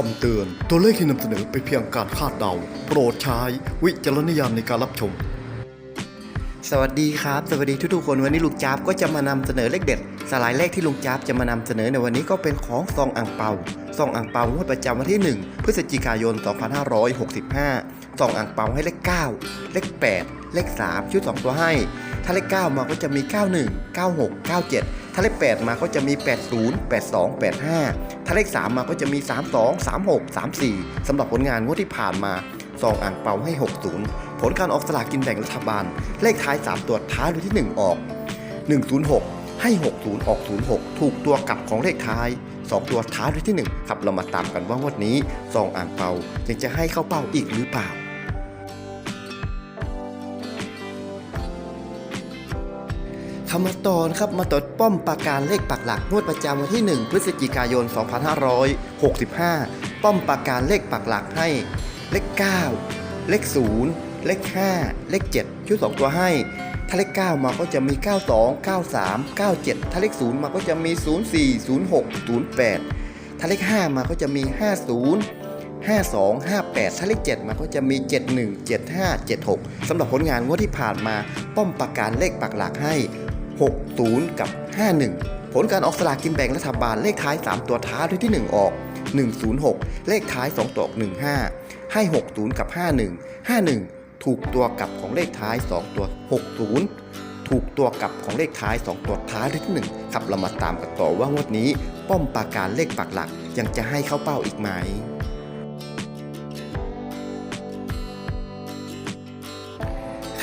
คำเตือน ตัวเลขที่นำเสนอเป็นเพียงการคาดเดา โปรดใช้วิจารณญาณในการรับชม สวัสดีครับ สวัสดีทุกๆคนวันนี้ลุงจ๊าบก็จะมานำเสนอเลขเด็ด สลายเลขที่ลุงจ๊าบจะมานำเสนอในวันนี้ก็เป็นของซองอ่างเปาซองอ่างเปางวดประจำวันที่ 1 พฤศจิกายน 2565ซองอ่างเปาให้เลข 9 เลข 8 เลข 3 ชุด2ตัวให้ ถ้าเลข9มาก็จะมี 91 96 97 ถ้าเลข8มาก็จะมี 80 82 85 ถ้าเลข 3 มาก็จะมี 32 36 34สำหรับผลงานงวดที่ผ่านมาซองอ่างเปาให้ 60 ผลการออกสลากกินแบ่งรัฐบาล เลขท้าย 3 ตัวท้ายหรือที่ 1 ออก 106 ให้ 60 ออก 06 ถูกตัวกลับของเลขท้าย 2 ตัวท้ายหรือที่ 1 ครับเรามาตามกันว่างวดนี้ซองอ่างเปายังจะให้เข้าเป้าอีกหรือเปล่า คำมตอนครับมาตดป้อมปราการเลขปักหลักงวดประจำวันที่ 1 พฤศจิกายน 2565 ป้อมปราการเลขปักหลักให้ เลข 9 เลข 0 เลข 5 เลข 7 ชุด 2 ตัวให้ ถ้าเลข 9 มาก็จะมี 92 93 97 ถ้าเลข 0 มาก็จะมี 04 06 08 ถ้าเลข 5 มาก็จะมี 50 52 58ถ้าเลข7มาก็จะมี 71 75 76สำหรับผลงานงวดที่ผ่านมา ป้อมปราการเลขปักหลักให้ 60 กับ 51 ผลการออกสลากกินแบ่งรัฐบาลเลขท้าย 3 ตัวท้ายด้วยที่ 1 ออก 106 เลขท้าย 2 ตัวออก 15 ให้ 60 กับ 51 51 ถูกตัวกลับของเลขท้าย 2 ตัว 60 ถูกตัวกลับของเลขท้าย 2 ตัวท้ายด้วยที่ 1 ครับเรามาตามกันต่อว่างวดนี้ ป้อมปราการเลขปักหลักยังจะให้เข้าเป้าอีกไหม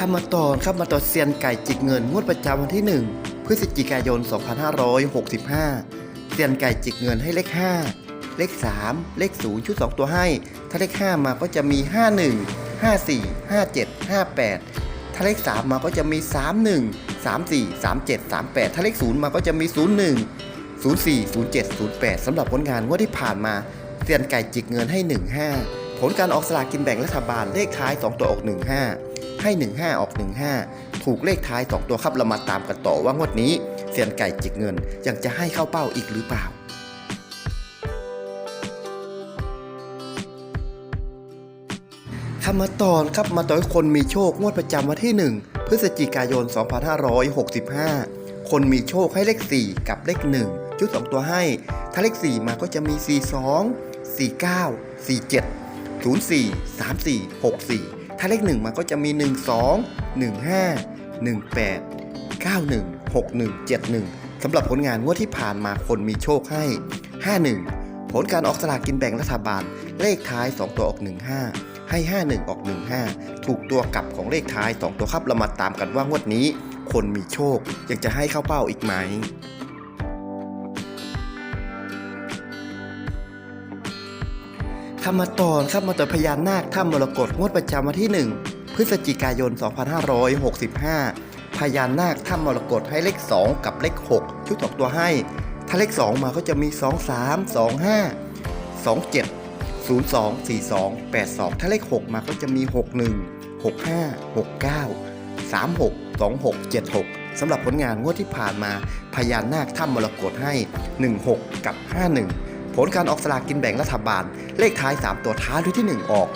ข้ามาตอครับมาตอเซียนไก่จิกเงินงวดประจำวันที่ 1 พฤศจิกายน 2565 เซียนไก่จิกเงินให้เลข 5 เลข 3 เลข 0 ชุด 2 ตัวให้ ถ้าเลข 5 มาก็จะมี 51 54 57 58 ถ้าเลข 3 มาก็จะมี 31 34 37 38 ถ้าเลข 0 มาก็จะมี 01 04 07 08 สำหรับผลงานงวดที่ผ่านมาเซียนไก่จิกเงินให้ 15 ผลการออกสลากกินแบ่งรัฐบาลเลขท้าย 2 ตัวออก 15 ให้ 15 ออก 15 ถูกเลขท้าย 2 ตัวครับเรามาตามกันต่อว่างวดนี้เซียนไก่จิกเงินยังจะให้เข้าเป้าอีกหรือเปล่าคำมาตอนครับมาต่อยคนมีโชคงวดประจำวันที่ 1 พฤศจิกายน 2565 คนมีโชคให้เลข 4 กับเลข 1 ชุด 2 ตัวให้ ถ้าเลข 4 มาก็จะมี 42 49 47 04 34 64 ถ้าเลข1มาก็จะมี 12 15 18 91 61 71สำหรับผลงานงวดที่ผ่านมาคนมีโชคให้ 51 ผลการออกสลากกินแบ่งรัฐบาล เลขท้าย 2 ตัวออก 15 ให้ 51 ออก 15 ถูกตัวกลับของเลขท้าย 2 ตัวครับเรามาตามกันว่างวดนี้ คนมีโชคยังจะให้เข้าเป้าอีกไหม ข้ามตอนครับมาต่อพญานาคถ้ำมรกตงวดประจำวันที่ 1 พฤศจิกายน 2565 พญานาคถ้ำมรกตให้เลข 2 กับเลข 6 ชุดสองตัวให้ ถ้าเลข 2 มาก็จะมี 2 3 2 5 2 7 0 2 4 2 8 2 ถ้าเลข 6 มาก็จะมี 6 1 6 5 6 9 3 6 2 6 7 6สำหรับผลงานงวดที่ผ่านมาพญานาคถ้ำมรกตให้ 16 กับ 51 ผลการออกสลากกินแบ่งรัฐบาล เลขท้าย 3 ตัวท้ายด้วยที่ 1 ออก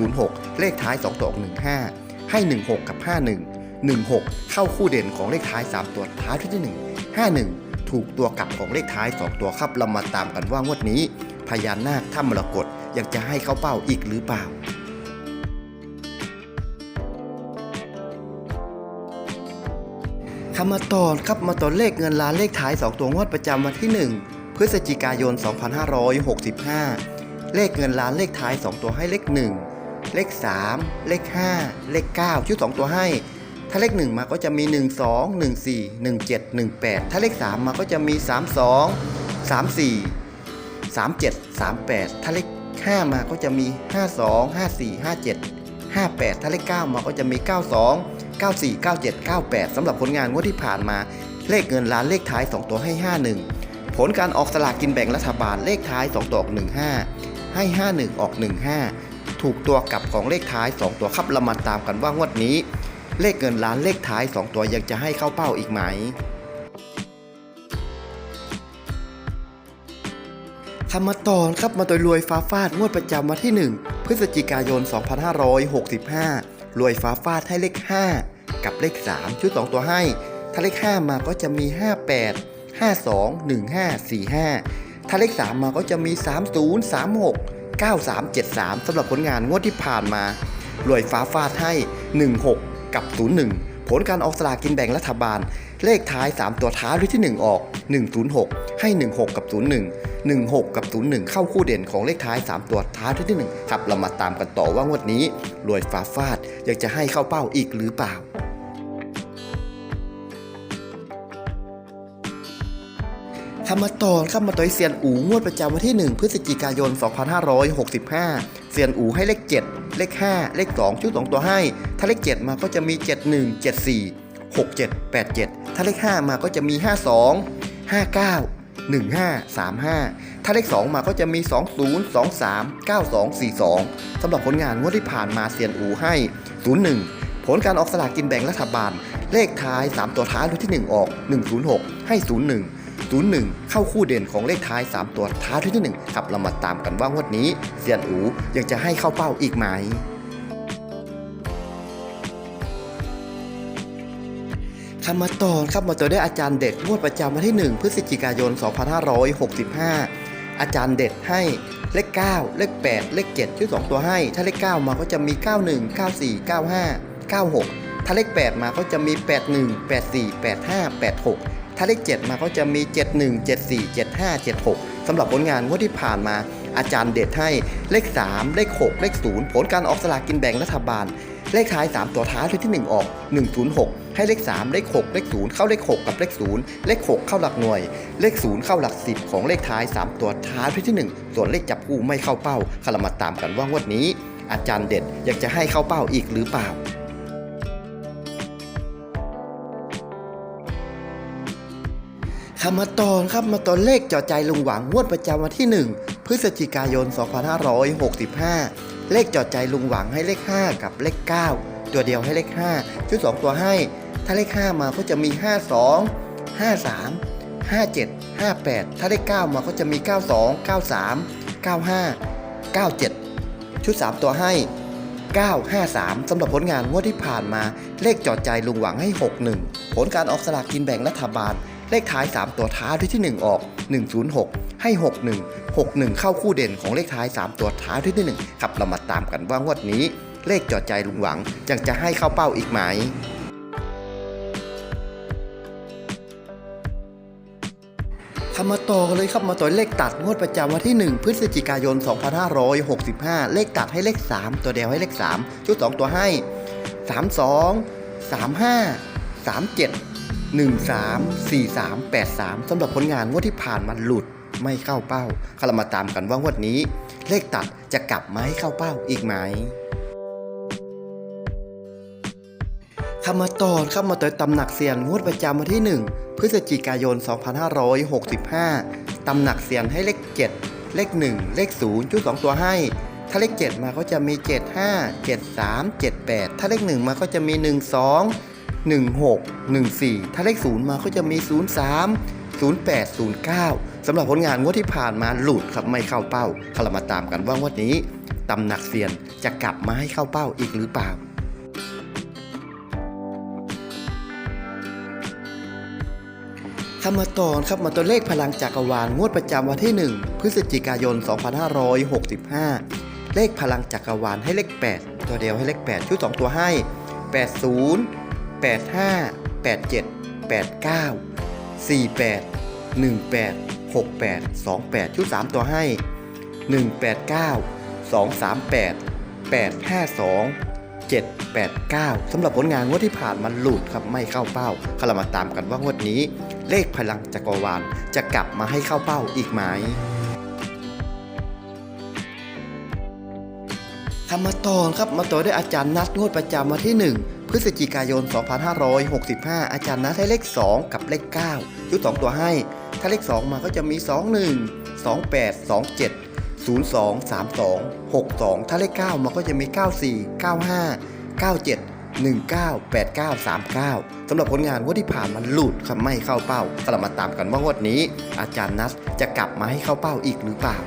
106 เลขท้าย 2 ตัวออก 15 ให้ 16 กับ 51 16 เข้าคู่เด่นของเลขท้าย 3 ตัวท้ายด้วยที่ 1 51 ถูกตัวกลับของเลขท้าย 2 ตัวครับเรามาตามกันว่างวดนี้ พญานาคถ้ำมรกตยังจะให้เข้าเป้าอีกหรือเปล่าคำมาตอนครับมาตอนเลขเงินล้านเลขท้าย 2 ตัวงวดประจำวันที่ 1 พฤศจิกายน 2565 เลขเงินล้านเลขท้าย 2 ตัวให้เลข 1 เลข 3 เลข 5 เลข 9 ชุด 2 ตัวให้ ถ้าเลข 1 มาก็จะมี 1 2 1 4 1 7 1 8 ถ้าเลข 3 มาก็จะมี 3 2 3 4 3 7 3 8 ถ้าเลข 5 มาก็จะมี 5 2 5 4 5 7 58 ถ้าเลข 9 มาก็จะมี 92 94 97 98สำหรับผลงานงวดที่ผ่านมา เลขเงินล้านเลขท้าย 2 ตัวให้ 51 ผลการออกสลากกินแบ่งรัฐบาลเลขท้าย 2 ตัวออก 15 ให้ 51 ออก 15 ถูกตัวกลับของเลขท้าย 2 ตัวครับเรามาตามกันว่างวดนี้ เลขเงินล้านเลขท้าย 2 ตัวยังจะให้เข้าเป้าอีกไหมคำมาตอนครับมาโดยรวยฟ้าฟาดงวดประจำวันที่ 1 พฤศจิกายน 2565 รวยฟ้าฟาดให้เลข 5 กับเลข 3 ชุด 2 ตัวให้ ถ้าเลข 5 มาก็จะมี 58 52 15 45 ถ้าเลข 3 มาก็จะมี 30 36 9373 สำหรับผลงานงวดที่ผ่านมารวยฟ้าฟาดให้ 16 กับ 01 ผลการออกสลากกินแบ่งรัฐบาล เลขท้าย 3 ตัวท้ายด้วยที่ 1 ออก 106 ให้ 16 กับ 01 16 กับ 01 เข้าคู่เด่นของเลขท้าย 3 ตัวท้ายด้วยที่ 1 ครับ เรามาตามกันต่อว่างวดนี้รวยฟ้าฟาดอยากจะให้เข้าเป้าอีกหรือเปล่า คำมาตอนคำมาต่อยเซียนอูงวดประจำวันที่ 1 พฤศจิกายน 2565 เซียนอูให้เลข 7 เลข 5 เลข 2 ชุด 2 ตัวให้ ถ้าเลข 7 มาก็จะมี 71 74 67 87 ถ้าเลข 5 มาก็จะมี 52 59 15 35 ถ้าเลข 2 มาก็จะมี 20 23 92 42 สำหรับผลงานงวดที่ผ่านมาเซียนอูให้ 01 ผลการออกสลากกินแบ่งรัฐบาล เลขท้าย 3 ตัวท้ายรุ่นที่ 1 ออก 106 ให้ 01 01 เข้าคู่เด่นของเลขท้าย 3 ตัวท้ายรุ่นที่1ครับเรามาตามกันว่างวดนี้เซียนอูยังจะให้เข้าเป้าอีกไหมคำมาตอนครับมาต่อได้อาจารย์เด็ดงวดประจำวันที่ 1 พฤศจิกายน 2565 อาจารย์เด็ดให้เลข 9 เลข 8 เลข 7ชุด2ตัวให้ ถ้าเลข 9 มาก็จะมี 91 94 95 96 ถ้าเลข 8 มาก็จะมี 81 84 85 86 ถ้าเลข7มาก็จะมี 71 74 75 76สำหรับผลงานงวดที่ผ่านมา อาจารย์เด็ดให้เลข 3 เลข 6 เลข 0 ผลการออกสลากกินแบ่งรัฐบาล เลขท้าย 3 ตัวท้ายที่ 1 ออก 106 ให้เลข 3 เลข 6 เลข 0 เข้าเลข 6 กับเลข 0 เลข 6 เข้าหลักหน่วย เลข 0 เข้าหลัก 10 ของเลขท้าย 3 ตัวท้ายที่ 1 ส่วนเลขจับคู่ไม่เข้าเป้าคารมาตามกันว่างวดนี้อาจารย์เด็ดอยากจะให้เข้าเป้าอีกหรือเปล่า คำมาตอนครับมาตอนเลขจอใจลุงหวังงวดประจำวันที่ 1 พฤศจิกายน 2565 เลขจอใจลุงหวังให้เลข 5 กับเลข 9 ตัวเดียวให้เลข 5 ชุด 2 ตัวให้ ถ้าเลข 5 มาก็จะมี 52 53 57 58 ถ้าเลข 9 มาก็จะมี 92 93 95 97 ชุด 3 ตัวให้ 953 สำหรับผลงานงวดที่ผ่านมาเลขจอดใจลุงหวังให้ 61 ผลการออกสลากกินแบ่งรัฐบาล เลขท้าย 3 ตัวท้ายที่ 1 ออก 106 ให้ 61 61 เข้าคู่เด่นของเลขท้าย 3 ตัวท้ายที่ 1 ครับเรามาตามกันว่างวดนี้ เลขจอดใจลุงหวังยังจะให้เข้าเป้าอีกไหมคำมาต่อกันเลยครับมาต่อเลขตัดงวดประจำวันที่ 1 พฤศจิกายน 2565 เลขตัดให้เลข 3 ตัวเดียวให้เลข 3 ชุด 2 ตัวให้ 32 35 37 13 43 83สำหรับผลงานงวดที่ผ่านมาหลุดไม่เข้าเป้าคารามาตามกันว่างวดนี้ เลขตัดจะกลับมาให้เข้าเป้าอีกไหมคำมาตอนครับมาต่อยตำหนักเซียนงวดประจำวันที่ 1 พฤศจิกายน 2565 ตำหนักเซียนให้เลข 7 เลข 1 เลข0ชุด2ตัวให้ ถ้าเลข 7 มาก็จะมี 75 73 78 ถ้าเลข 1 มาก็จะมี 12 16 14 ถ้าเลข 0 มาก็จะมี 03 08 09 สำหรับผลงานงวดที่ผ่านมาหลุดครับไม่เข้าเป้าเรามาตามกันว่างวดนี้ตำหนักเซียนจะกลับมาให้เข้าเป้าอีกหรือเปล่าคำมาตอนครับมาตัวเลขพลังจักรวาลงวดประจำวันที่ 1 พฤศจิกายน 2565 เลขพลังจักรวาลให้เลข 8 ตัวเดียวให้เลข 8 ชุด 2 ตัวให้ 80 85 87 89 48 18 68 28 ชุด 3 ตัวให้ 189 238 852 789สำหรับผลงานงวดที่ผ่านมันหลุดครับไม่เข้าเป้าคารามาตามกันว่างวดนี้ เลขพลังจักรวาลจะกลับมาให้เข้าเป้าอีกไหมคำมาตอนครับมาต่อด้วยอาจารย์นัดงวดประจำวันที่ 1 พฤศจิกายน 2565 อาจารย์นัดให้เลข 2 กับเลข9ชุด 2 ตัวให้ ถ้าเลข 2 มาก็จะมี 21 28 27 02 32 62 ถ้าเลข 9 มันก็จะมี 94 95 97 198939 สำหรับผลงานวดที่ผ่านมันหลุดครับไม่เข้าเป้าก็เรามาตามกันว่างวดนี้ อาจารย์นัทจะกลับมาให้เข้าเป้าอีกหรือเปล่า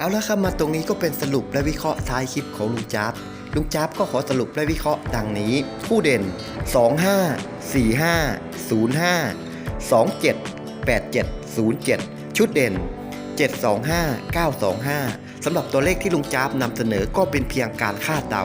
เอาละครับมาตรงนี้ก็เป็นสรุปและวิเคราะห์ท้ายคลิปของลุงจับลุงจับก็ขอสรุปและวิเคราะห์ดังนี้ คู่เด่น 25 45 05 27 87 07ชุดเด่น 725 925 สำหรับตัวเลขที่ลุงจับนำเสนอก็เป็นเพียงการคาดเดา